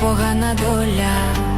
Погана доля.